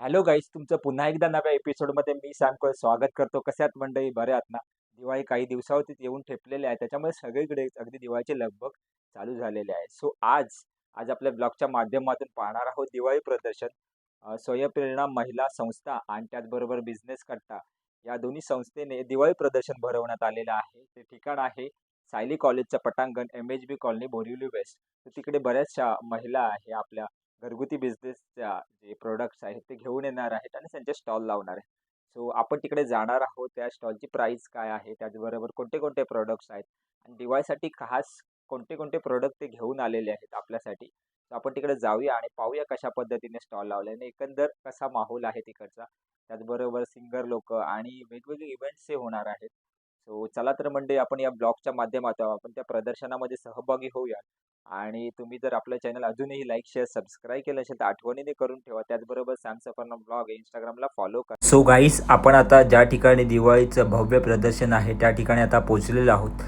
Hello guys तुमचं पुन्हा एकदा नव्या एपिसोडमध्ये मी सांगतोय स्वागत करतो. कशात मंडळी? बरे आहात ना? दिवाळी काही दिवसावरती येऊन ठेपलेले आहे. त्याच्यामुळे सगळीकडे अगदी दिवाळीचे लगबग चालू झालेले आहे. सो आज आज आपल्या ब्लॉगच्या माध्यमातून पाहणार आहोत दिवाळी प्रदर्शन स्वयंप्रेरणा महिला संस्था आणि त्याचबरोबर बिझनेस कट्टा या दोन्ही संस्थेने दिवाळी प्रदर्शन भरवण्यात आलेलं आहे. ते ठिकाण आहे सायली कॉलेजचं पटांगण M H B colony Borivali west. तर तिकडे बऱ्याचशा महिला आहे आपल्या घरगुती बिझनेसच्या जे प्रोडक्ट्स आहेत ते घेऊन येणार आहेत आणि त्यांचे स्टॉल लावणार आहेत. सो आपण तिकडे जाणार आहोत त्या स्टॉलची प्राईस काय आहे त्याचबरोबर कोणते कोणते प्रोडक्ट्स आहेत आणि दिवाळीसाठी खास कोणते कोणते प्रोडक्ट ते घेऊन आलेले आहेत आपल्यासाठी. तर आपण तिकडे जाऊया आणि पाहूया कशा पद्धतीने स्टॉल लावले आणि एकंदर कसा माहोल आहे तिकडचा. त्याचबरोबर सिंगर लोक आणि वेगवेगळे इव्हेंट्स हे होणार आहेत. सो चला तर म्हणजे आपण या ब्लॉगच्या माध्यमातून आपण त्या प्रदर्शनामध्ये सहभागी होऊया आणि तुम्ही जर आपलं चॅनल अजूनही लाईक शेअर सबस्क्राईब केलं असेल तर आठवणीने करून ठेवा. त्याचबरोबर सॅम ब्लॉग इंस्टाग्रामला फॉलो करा. सो गाईस आपण आता ज्या ठिकाणी दिवाळीचं भव्य प्रदर्शन आहे त्या ठिकाणी आता पोचलेलो आहोत.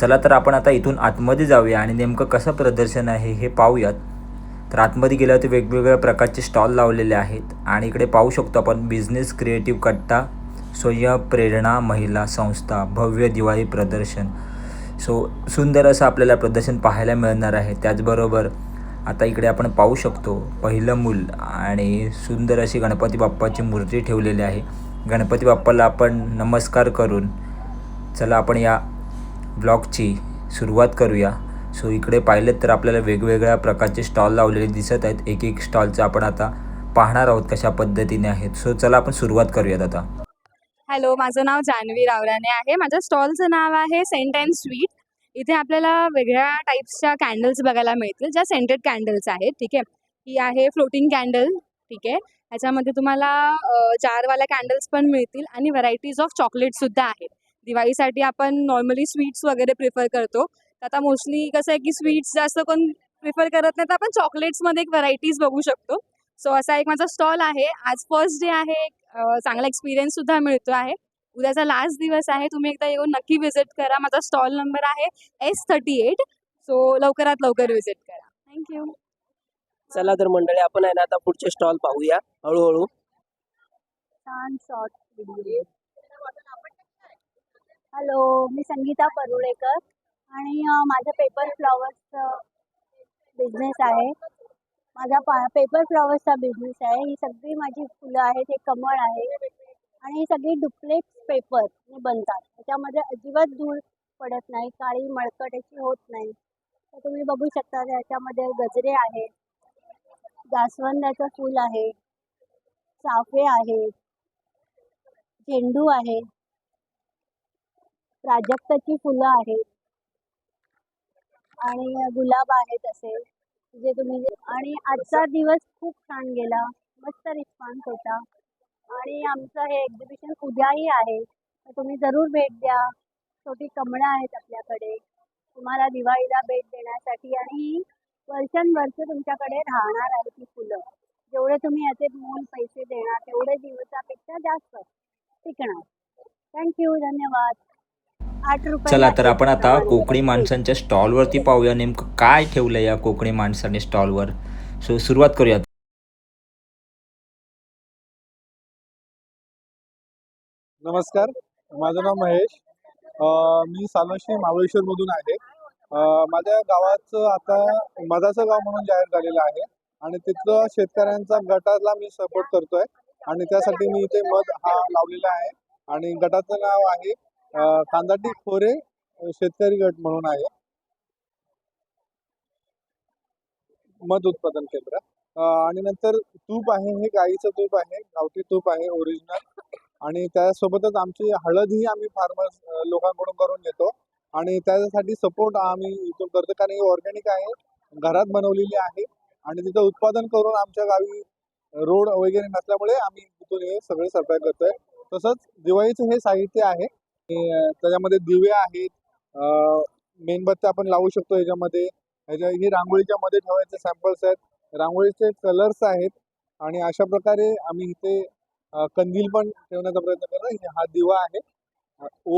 चला तर आपण आता इथून आतमध्ये जाऊया आणि नेमकं कसं प्रदर्शन आहे हे पाहूयात. तर आतमध्ये गेल्यावरती वेगवेगळ्या प्रकारचे स्टॉल लावलेले आहेत. आणि इकडे पाहू शकतो आपण बिझनेस क्रिएटिव्ह कट्टा. स्वयंप्रेरणा महिला संस्था भव्य दिवाळी प्रदर्शन. सो सुंदर असं आपल्याला प्रदर्शन पाहायला मिळणार आहे. त्याचबरोबर आता इकडे आपण पाहू शकतो पहिलं मूल आणि सुंदर अशी गणपती बाप्पाची मूर्ती ठेवलेली आहे. गणपती बाप्पाला आपण नमस्कार करून चला आपण या ब्लॉगची सुरुवात करूया. सो इकडे पाहिलं तर आपल्याला वेगवेगळ्या प्रकारचे स्टॉल लावलेले दिसत आहेत. एक एक स्टॉलचं आपण आता पाहणार आहोत कशा पद्धतीने आहेत. सो चला आपण सुरुवात करूयात आता. हॅलो माझं नाव जान्हवी रावराने आहे. माझ्या स्टॉलचं नाव आहे सेंट अँड स्वीट. इथे आपल्याला वेगळ्या टाईप्सच्या कॅन्डल्स बघायला मिळतील. ज्या सेंटेड कॅन्डल्स आहेत ठीक आहे? ही आहे फ्लोटिंग कॅन्डल ठीक आहे? ह्याच्यामध्ये तुम्हाला चारवाल्या कॅन्डल्स पण मिळतील आणि व्हरायटीज ऑफ चॉकलेटसुद्धा आहेत. दिवाळीसाठी आपण नॉर्मली स्वीट्स वगैरे प्रिफर करतो. तर आता मोस्टली कसं आहे की स्वीट्स जास्त कोण प्रिफर करत नाही तर आपण चॉकलेट्समध्ये एक व्हरायटीज बघू शकतो. सो असा एक माझा स्टॉल आहे. आज फर्स्ट डे आहे. चांगला एक्सपिरियन्स सुद्धा मिळतो आहे. उद्याचा लास्ट दिवस आहे. तुम्ही एकदा येऊन नक्की विजिट करा. माझा स्टॉल नंबर आहे एस थर्टी एट सो लवकरात लवकर विजिट करा. थँक्यू चला तर मंडळी आपण आहे ना आता पुढचे स्टॉल पाहूया. हळूहळू. छान शॉर्ट व्हिडिओ हॅलो मी संगीता परुळेकर. आणि माझं पेपर फ्लॉवर्सचं बिझनेस आहे. माझा पा पेपर फ्लॉवर्सचा बिझनेस आहे. ही सगळी माझी फुलं आहेत हे कमळ आहे. आणि ही सगळी डुप्लेक्स पेपर बनतात. त्याच्यामध्ये अजिबात धूळ पडत नाही काळी मळकट अशी होत नाही. तर तुम्ही बघू शकता त्याच्यामध्ये गजरे आहेत. जास्वंदाचं फूल आहे. चाफे आहेत झेंडू आहे. प्राजक्ताची फुलं आहेत. आणि गुलाब आहेत असे. जे तुम्ही आणि आजचा दिवस खूप छान गेला. मस्त रिस्पॉन्स होता. आणि आमचं हे एक्झिबिशन उद्याही आहे. तर तुम्ही जरूर भेट द्या. छोटी कमळं आहेत आपल्याकडे. तुम्हाला दिवाळीला भेट देण्यासाठी आणि वर्षानुवर्ष तुमच्याकडे राहणार आहे ती फुलं. जेवढे तुम्ही याचे मोल पैसे देणार तेवढे दिवसापेक्षा जास्त. टिकणार. थँक्यू धन्यवाद. चला तर आपण आता कोकणी माणसांच्या स्टॉलवरती पाहूया नेमकं काय ठेवलं या कोकणी माणसाने स्टॉलवर. सो सुरुवात करूयात. नमस्कार माझं नाव महेश. अ, मी सालोशी महाबळेश्वरमधून आहे. अ, माझ्या गावाचं आता मधाचं गाव म्हणून जाहीर झालेलं आहे आणि तिथलं शेतकऱ्यांचा गटाला मी सपोर्ट करतोय आणि त्यासाठी मी इथे मध हा लावलेला आहे आणि गटाचं नाव आहे कांदाटी खोरे शेतकरी गट म्हणून आहे. मध उत्पादन केंद्र. आणि नंतर तूप आहे हे गाईचं तूप आहे गावठी तूप आहे ओरिजिनल आणि त्यासोबतच आमची हळद ही आम्ही फार्मर्स लोकांकडून करून घेतो. आणि त्यासाठी सपोर्ट आम्ही इथून करतो कारण ही ऑर्गॅनिक आहे घरात बनवलेली आहे. आणि तिथं उत्पादन करून आमच्या गावी रोड वगैरे नसल्यामुळे आम्ही तिथून हे सगळे सप्लाय करतोय. तसंच दिवाळीचं हे साहित्य आहे. त्याच्यामध्ये दिवे आहेत. मेणबत्त्या आपण लावू शकतो याच्यामध्ये ह्याच्या हे रांगोळीच्या मध्ये ठेवायचे सॅम्पल्स आहेत. रांगोळीचे कलर्स आहेत. आणि अशा प्रकारे आम्ही इथे कंदील पण ठेवण्याचा प्रयत्न करतो हा दिवा आहे.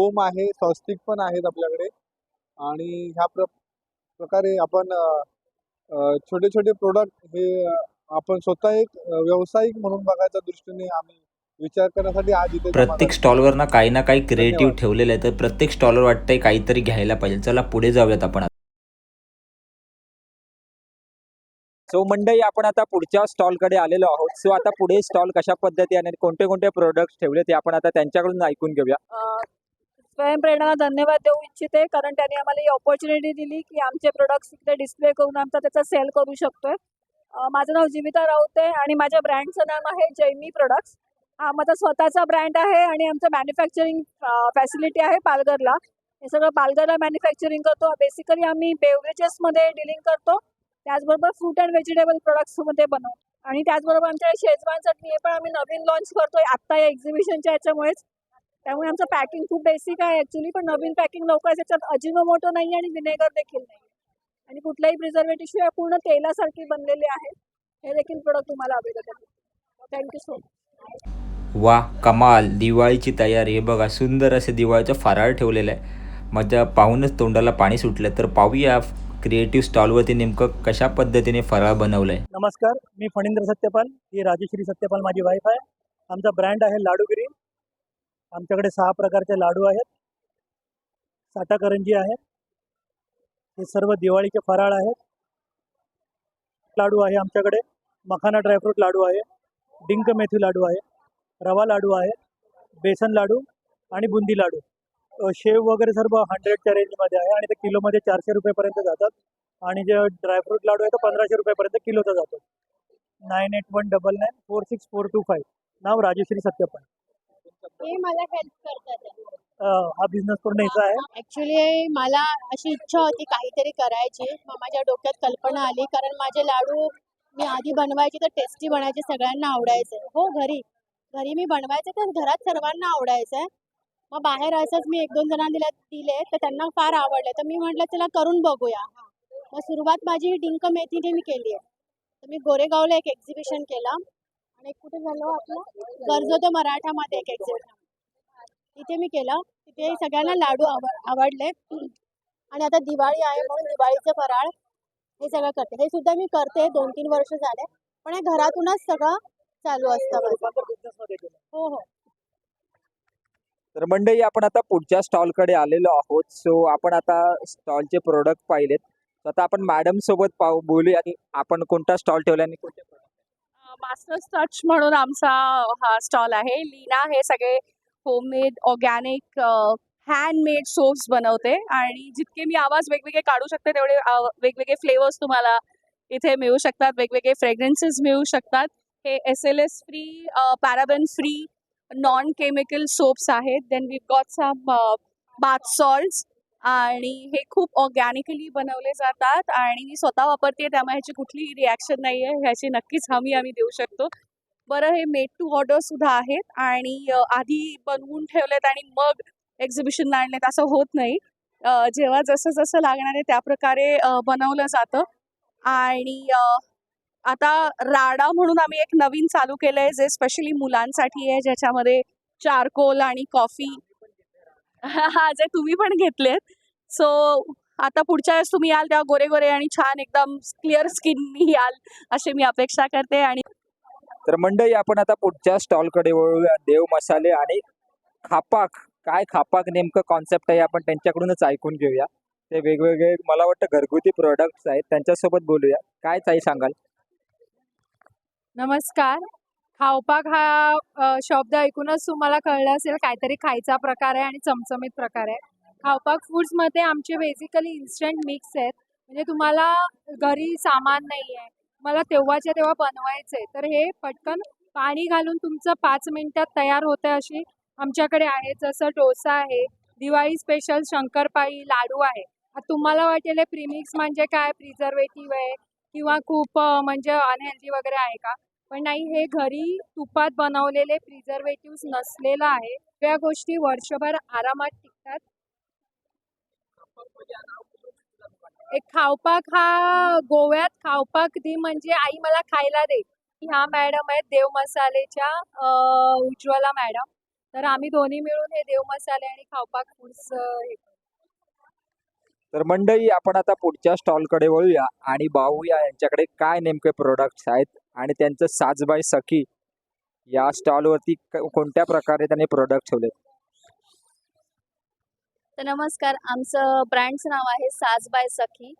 ओम आहे. स्वस्तिक पण आहेत आपल्याकडे. आणि ह्या प्र प्रकारे आपण छोटे छोटे प्रोडक्ट हे आपण स्वतः एक व्यावसायिक म्हणून बघायच्या दृष्टीने आम्ही विचार करण्यासाठी आज इथे प्रत्येक. स्टॉलवर ना काही ना काही क्रिएटिव्ह. ठेवलेलं आहे. तर प्रत्येक स्टॉलवर वाटतंय काहीतरी घ्यायला पाहिजे. चला पुढे जाऊयात आपण सो मंडळी आपण आता पुढच्या स्टॉलकडे आलेलो आहोत. सो आता पुढे स्टॉल कशा पद्धती आणि कोणते कोणते प्रोडक्ट्स ठेवले ते आपण आता त्यांच्याकडून ऐकून घेऊया. अ, स्वयंप्रेरणाला धन्यवाद देऊ इच्छिते कारण त्यांनी आम्हाला ही ऑपॉर्च्युनिटी दिली की आमचे प्रोडक्ट्स इकडे डिस्प्ले करून आमचा त्याचा सेल करू शकतोय. माझं नाव जीविता राऊत आहे आणि माझ्या ब्रँडचं नाव आहे जैमी प्रोडक्ट्स हा माझा स्वतःचा ब्रँड आहे आणि आमचं मॅन्युफॅक्चरिंग फॅसिलिटी आहे पालघरला. हे सगळं पालघरला मॅन्युफॅक्चरिंग करतो. बेसिकली आम्ही बेवरेजेसमध्ये डिलिंग करतो. त्याचबरोबर फ्रूट अँड व्हेजिटेबल प्रोडक्ट्समध्ये बनवतो. आणि त्याचबरोबर आमच्या शेजवान चटणी हे पण आम्ही नवीन लॉन्च करतोय. आत्ता या एक्झिबिशनच्या याच्यामुळेच. त्यामुळे आमचं पॅकिंग खूप बेसिक आहे ॲक्च्युली पण नवीन पॅकिंग लवकर त्याच्यात अजिनोमोटो नाही आणि विनेगर देखील नाही आणि कुठल्याही प्रिझर्वेटिव्ह पूर्ण तेलासारखी बनलेली आहे. हे देखील प्रोडक्ट तुम्हाला अवेलेबल थँक्यू सो मच वा कमाल. दिवाळीची तयारी. हे बघा सुंदर असे दिवाळीचं फराळ ठेवलेलं आहे. माझ्या पाहूनच तोंडाला पाणी सुटलं. तर पाहूया क्रिएटिव्ह स्टॉलवरती नेमकं कशा पद्धतीने फराळ बनवलं आहे नमस्कार मी फणिंद्र सत्यपाल. ही राजेश्री सत्यपाल माझी वाईफ आहे. आमचा ब्रँड आहे लाडूगिरी आमच्याकडे सहा प्रकारचे लाडू आहेत. साठा करंजी आहे. हे सर्व दिवाळीचे फराळ आहेत. लाडू आहे आमच्याकडे. मखाना ड्रायफ्रूट लाडू आहे. डिंक मेथी लाडू आहे. रवा लाडू आहे बेसन लाडू आणि बुंदी लाडू. शेव वगैरे सर्व हंड्रेडच्या रेंजमध्ये आहे आणि ते किलोमध्ये चारशे रुपयेपर्यंत जातात. आणि जे ड्रायफ्रूट लाडू आहे तो पंधराशे रुपयेपर्यंत किलोचा जातो. Nine eight one double nine four six four two five नाव राजेश्री सत्यपाल. हे हा बिझनेस पूर्ण याचा आहे. ॲक्च्युली मला अशी इच्छा होती काहीतरी करायची. मग माझ्या डोक्यात कल्पना आली. कारण माझे लाडू मी आधी बनवायचे तर टेस्टी बनायचे सगळ्यांना आवडायचे. हो घरी. घरी मी बनवायचं तर घरात सर्वांना आवडायचं. मग बाहेर असंच मी एक दोन जणांना दिले तर त्यांना फार आवडले. तर मी म्हटलं चला करून बघूया. मग सुरुवात माझी डिंक मेथीने मी केली आहे. तर मी गोरेगावला एक एक्झिबिशन केलं. आणि कुठे झालं आपलं? गरजो तो मराठामध्ये एक एक्झिबिशन तिथे मी केलं. तिथे सगळ्यांना लाडू आवड आवडले. आणि आता दिवाळी आहे म्हणून दिवाळीचं फराळ हे सगळं करते. हे सुद्धा मी करते. दोन तीन वर्ष झाले. पण हे घरातूनच सगळं चालू असतं माझं. हो हो. तर मंडळी आपण आता पुढच्या स्टॉलकडे आलेलो आहोत. सो आपण आता स्टॉलचे प्रोडक्ट पाहिलेत. तर आता आपण मॅडम सोबत पाहू बोलूया आणि आपण कोणता स्टॉल ठेवला आणि कोणते मास्टर्स टच म्हणून आमचा हा स्टॉल आहे. लीना हे सगळे होममेड ऑर्गॅनिक हँडमेड सोप्स बनवते. आणि जितके मी आवाज वेगवेगळे काढू शकते तेवढे आव- वेगवेगळे फ्लेवर्स तुम्हाला इथे मिळू शकतात. वेगवेगळे फ्रेग्रन्सेस मिळू शकतात. हे S L S free paraben free non chemical soaps आहेत. Then we got some bath salts आणि हे खूप ऑर्गॅनिकली बनवले जातात आणि मी स्वतः वापरते त्यामुळे ह्याची कुठलीही रिॲक्शन नाही आहे ह्याची नक्कीच हमी आम्ही देऊ शकतो. बरं हे मेड टू ऑर्डर सुद्धा आहेत आणि आधी बनवून ठेवलेत आणि मग एक्झिबिशनला आणलेत असं होत नाही. जेव्हा जसं जसं लागणार आहे त्या प्रकारे बनवलं जातं. आणि आता राडा म्हणून आम्ही एक नवीन चालू केलंय जे स्पेशली मुलांसाठी आहे ज्याच्यामध्ये चारकोल आणि कॉफी हा जे तुम्ही पण घेतलेत. सो आता पुढच्या वेळेस तुम्ही याल तेव्हा गोरे गोरे आणि छान एकदम क्लिअर स्किन याल अशी मी अपेक्षा करते आणि तर मंडळी आपण आता पुढच्या स्टॉलकडे वळूया. देव मसाले आणि खापाक काय खापाक नेमकं कॉन्सेप्ट आहे आपण त्यांच्याकडूनच ऐकून घेऊया. ते वेगवेगळे मला वाटतं घरगुती प्रोडक्ट्स आहेत. त्यांच्यासोबत बोलूया. काय ताई सांगाल? नमस्कार. खावपाक हा शब्द ऐकूनच तुम्हाला कळलं असेल काहीतरी खायचा प्रकार आहे आणि चमचमीत प्रकार आहे. खावपाक फूड्समध्ये आमचे बेसिकली इन्स्टंट मिक्स आहेत. म्हणजे तुम्हाला घरी सामान नाही आहे मला तेव्हाच्या तेव्हा बनवायचं आहे. तर हे पटकन पाणी घालून तुमचं पाच मिनिटात तयार होतं अशी आमच्याकडे आहे. जसं डोसा आहे दिवाळी स्पेशल शंकरपाळी लाडू आहे. आता तुम्हाला वाटेल प्रिमिक्स प्रीमिक्स म्हणजे काय? प्रिझर्वेटिव्ह आहे किंवा खूप म्हणजे अनहेल्दी वगैरे आहे का? पण नाही हे घरी तुपात बनवलेले प्रिझर्वेटिव्ह नसलेलं आहे. या गोष्टी वर्षभर आरामात टिकतात. एक खावपाक हा गोव्यात खावपाक दी म्हणजे आई मला खायला दे. ह्या मॅडम आहेत देव मसालेच्या उज्ज्वला मॅडम तर आम्ही दोन्ही मिळून हे देव मसाले आणि खावपाक फूड्स हे करतो. तर मंडळी आपण आता पुढच्या स्टॉलकडे वळूया आणि पाहूया यांच्याकडे काय नेमके प्रोडक्ट्स आहेत आणि त्यांचं साजबाई सखी या स्टॉलवरती कोणत्या प्रकारे त्यांनी प्रोडक्ट ठेवले तर नमस्कार आमचं ब्रँडचं नाव आहे साज बाय सखी.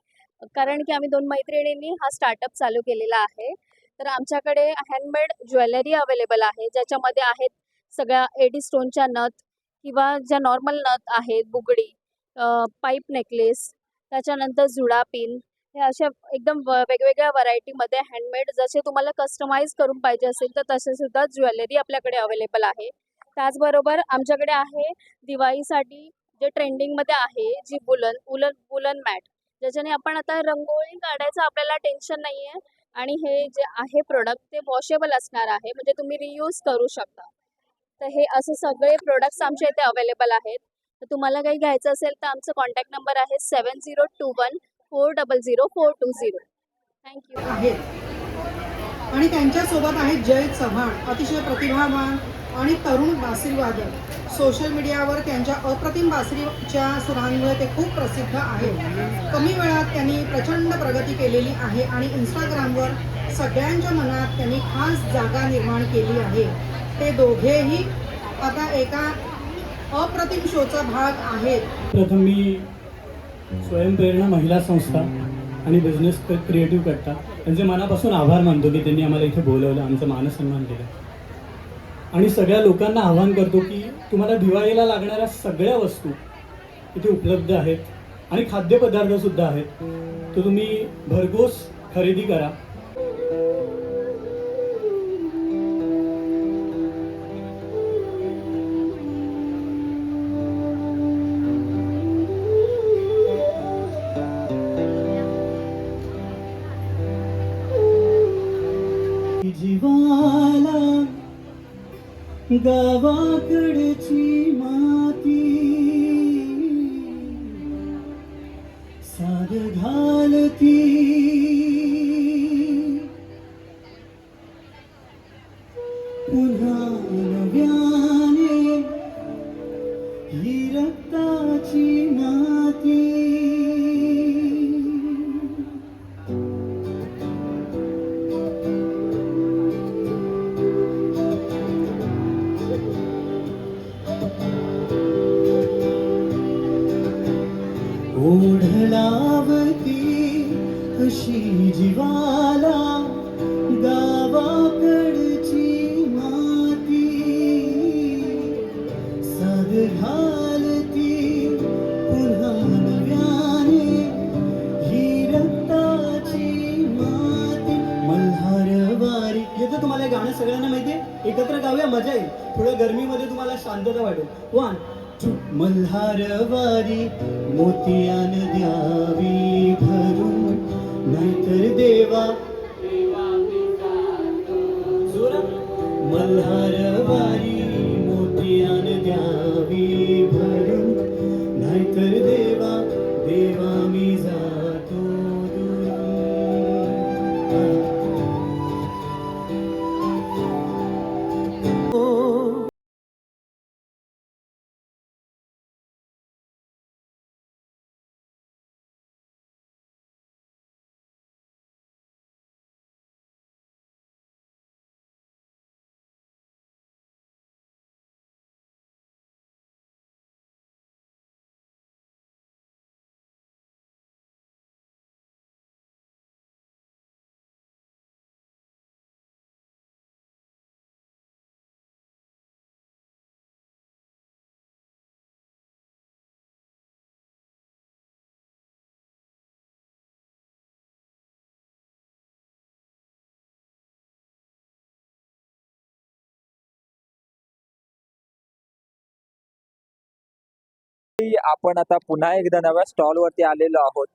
कारण की आम्ही दोन मैत्रिणींनी हा स्टार्टअप चालू केलेला आहे. तर आमच्याकडे हँडमेड ज्वेलरी अवेलेबल आहे ज्याच्यामध्ये आहेत सगळ्या एडी स्टोनच्या नथ किंवा ज्या नॉर्मल नथ आहेत बुगडी पाईप नेकलेस त्याच्यानंतर जुडा पिन हे अशा एकदम वेगवेगळ्या व्हरायटीमध्ये हँडमेड जसे तुम्हाला कस्टमाइज करून पाहिजे असेल तर तसे सुद्धा ज्वेलरी आपल्याकडे अवेलेबल आहे. त्याचबरोबर आमच्याकडे आहे दिवाळीसाठी जे ट्रेंडिंगमध्ये आहे जी बुलन उलन बुलन मॅट ज्याच्याने आपण आता रंगोळी काढायचं आपल्याला टेन्शन नाही आहे आणि हे जे आहे प्रोडक्ट ते वॉशेबल असणार आहे म्हणजे तुम्ही रियूज करू शकता. तर हे असे सगळे प्रोडक्ट्स आमच्या इथे अवेलेबल आहेत. तर तुम्हाला काही घ्यायचं असेल तर आमचा कॉन्टॅक्ट नंबर आहे seven zero two one four double zero four two zero thank you आहे आणि त्यांच्यासोबत आहेत जय चव्हाण अतिशय प्रतिभावान आणि तरुण बासरीवादक. सोशल मीडियावर त्यांच्या अप्रतिम बासरीच्या सुरांमुळे ते खूप प्रसिद्ध आहेत. कमी वेळात त्यांनी प्रचंड प्रगती केलेली आहे आणि इंस्टाग्रामवर सगळ्यांच्या मनात त्यांनी खास जागा निर्माण केली आहे. ते दोघेही आता एका अप्रतिम शोचा भाग आहेत. प्रथम मी स्वयंप्रेरणा महिला संस्था आणि बिझनेस क्रिएटिव्ह करता. त्यांचे मनापासून आभार मानतो की त्यांनी आम्हाला इथे बोलवलं आमचा मानसन्मान केला. आणि सगळ्या लोकांना आव्हान करतो की तुम्हाला दिवाळीला लागणाऱ्या सगळ्या वस्तू इथे उपलब्ध आहेत आणि खाद्यपदार्थसुद्धा आहेत. तर तुम्ही भरघोस खरेदी करा. गावाकडची माती. साध घालती. ओढलावती कशी जीवाला गावाकडची माती. साद घालती पुन्हा नव्याने ही रक्ताची माती. मल्हारवारी येतं तुम्हाला हे गाणं सगळ्यांना माहिती आहे एकत्र गाऊया मजा येईल. थोडं गरमीमध्ये तुम्हाला शांतता वाटेल. वन मल्हारवारी मोतियान द्यावी भरून नाहीतर देवा मल्हारवारी मोतियान द्यावी भरून नाहीतर देवा देवा मी जा की आपण आता पुन्हा एकदा नव्या स्टॉल वरती आलेलो आहोत.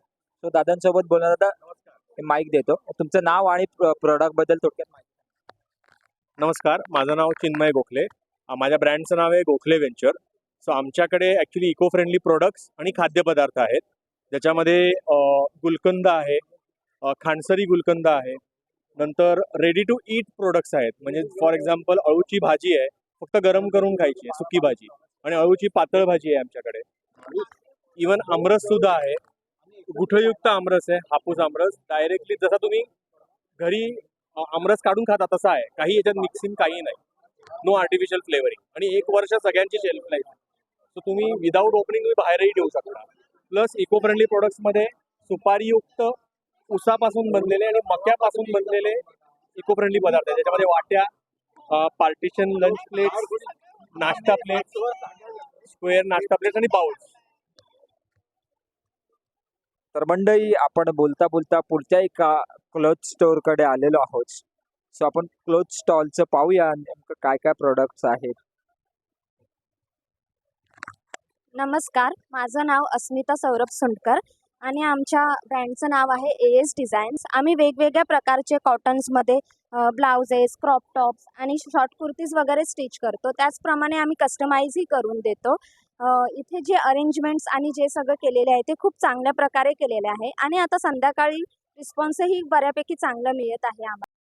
सो दादांसोबत बोलणार दादा माईक देतो. तुमचं नाव आणि प्रोडक्टबद्दल थोडक्यात माहिती नमस्कार माझं नाव चिन्मय गोखले. माझ्या ब्रँडचं नाव आहे गोखले वेंचर सो आमच्याकडे ॲक्च्युली इको फ्रेंडली प्रोडक्ट्स आणि खाद्यपदार्थ आहेत. ज्याच्यामध्ये गुलकंद आहे खांडसरी गुलकंद आहे. नंतर रेडी टू ईट प्रोडक्ट्स आहेत. म्हणजे फॉर एक्झाम्पल अळूची भाजी आहे फक्त गरम करून खायची आहे सुकी भाजी. आणि अळूची पातळ भाजी आहे आमच्याकडे. इवन आमरस सुद्धा आहे. गुठळयुक्त आमरस आहे हापूस आमरस. डायरेक्टली जसा तुम्ही घरी आमरस काढून खाता तसा आहे. काही याच्यात मिक्सिंग काही नाही. नो आर्टिफिशियल फ्लेवरिंग आणि एक वर्ष सगळ्यांची शेल्फ लाईफ सो तुम्ही विदाऊट ओपनिंग तुम्ही बाहेरही ठेवू शकता. प्लस इको फ्रेंडली प्रोडक्ट्समध्ये सुपारीयुक्त उसापासून बनलेले आणि मक्यापासून बनलेले इको फ्रेंडली पदार्थ आहेत. ज्याच्यामध्ये वाट्या पार्टिशन लंच प्लेट नाश्ता प्लेट स्क्वेअर नाश्ता प्लेट आणि बाउल्स तर मंडई आपण बोलता बोलता पुढच्या एका क्लोथ स्टोअरकडे आलेलो आहोत. सो आपण क्लोथ स्टॉलचं पाहूया नेमकं काय काय प्रोडक्ट्स आहेत. नमस्कार माझं नाव अस्मिता सौरभ सुंडकर आणि आमच्या ब्रँडचं नाव आहे ए एस डिझाईन्स आम्ही वेगवेगळ्या प्रकारचे कॉटन्समध्ये ब्लाउजेस क्रॉप टॉप्स आणि शॉर्ट कुर्तीज वगैरे स्टिच करतो. त्याचप्रमाणे आम्ही कस्टमाइजही करून देतो. इथे जे अरेंजमेंट्स आणि जे सगळं केलेले आहे ते खूप चांगल्या प्रकारे केलेले आहे. आणि आता संध्याकाळी रिस्पॉन्सही बऱ्यापैकी चांगलं मिळत आहे आम्हाला.